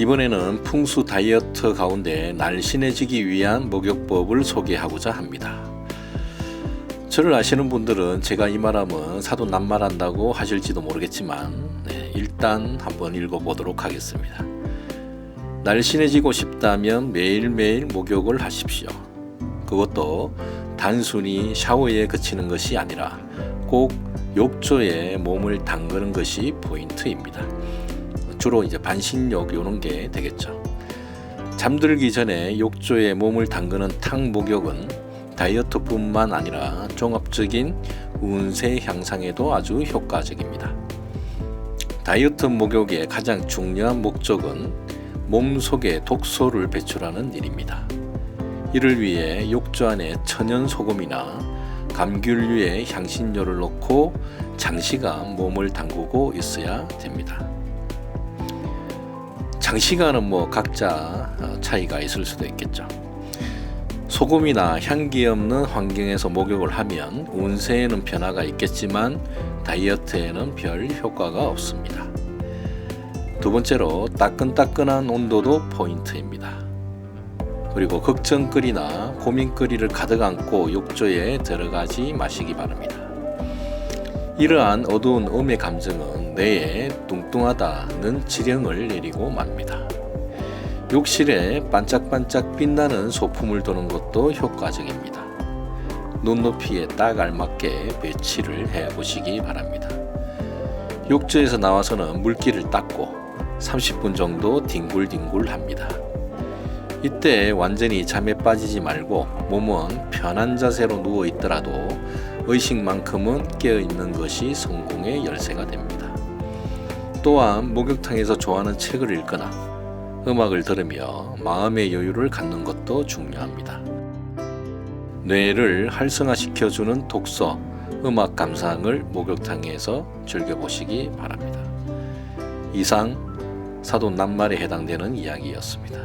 이번에는 풍수 다이어트 가운데 날씬해지기 위한 목욕법을 소개하고자 합니다. 저를 아시는 분들은 제가 이 말하면 사도 낱말한다고 하실지도 모르겠지만 네, 일단 한번 읽어보도록 하겠습니다. 날씬해지고 싶다면 매일매일 목욕을 하십시오. 그것도 단순히 샤워에 그치는 것이 아니라 꼭 욕조에 몸을 담그는 것이 포인트입니다. 주로 이제 반신욕 요런 게 되겠죠. 잠들기 전에 욕조에 몸을 담그는 탕 목욕은 다이어트뿐만 아니라 종합적인 운세 향상에도 아주 효과적입니다. 다이어트 목욕의 가장 중요한 목적은 몸 속에 독소를 배출하는 일입니다. 이를 위해 욕조 안에 천연 소금이나 감귤류의 향신료를 넣고 장시간 몸을 담그고 있어야 됩니다. 장시간은 뭐 각자 어, 차이가 있을 수도 있겠죠. 소금이나 향기 없는 환경에서 목욕을 하면 운세에는 변화가 있겠지만 다이어트에는 별 효과가 없습니다. 두 번째로 따끈따끈한 온도도 포인트입니다. 그리고 걱정거리나 고민거리를 가득 안고 욕조에 들어가지 마시기 바랍니다. 이러한 어두운 음의 감정은 뇌에 뚱뚱하다는 지령을 내리고 맙니다. 욕실에 반짝반짝 빛나는 소품을 두는 것도 효과적입니다. 눈높이에 딱 알맞게 배치를 해 보시기 바랍니다. 욕조에서 나와서는 물기를 닦고 30분 정도 뒹굴뒹굴 합니다. 이때 완전히 잠에 빠지지 말고 몸은 편한 자세로 누워 있더라도 의식만큼은 깨어 있는 것이 성공의 열쇠가 됩니다. 또한 목욕탕에서 좋아하는 책을 읽거나 음악을 들으며 마음의 여유를 갖는 것도 중요합니다. 뇌를 활성화시켜주는 독서, 음악 감상을 목욕탕에서 즐겨보시기 바랍니다. 이상 사도 낱말에 해당되는 이야기였습니다.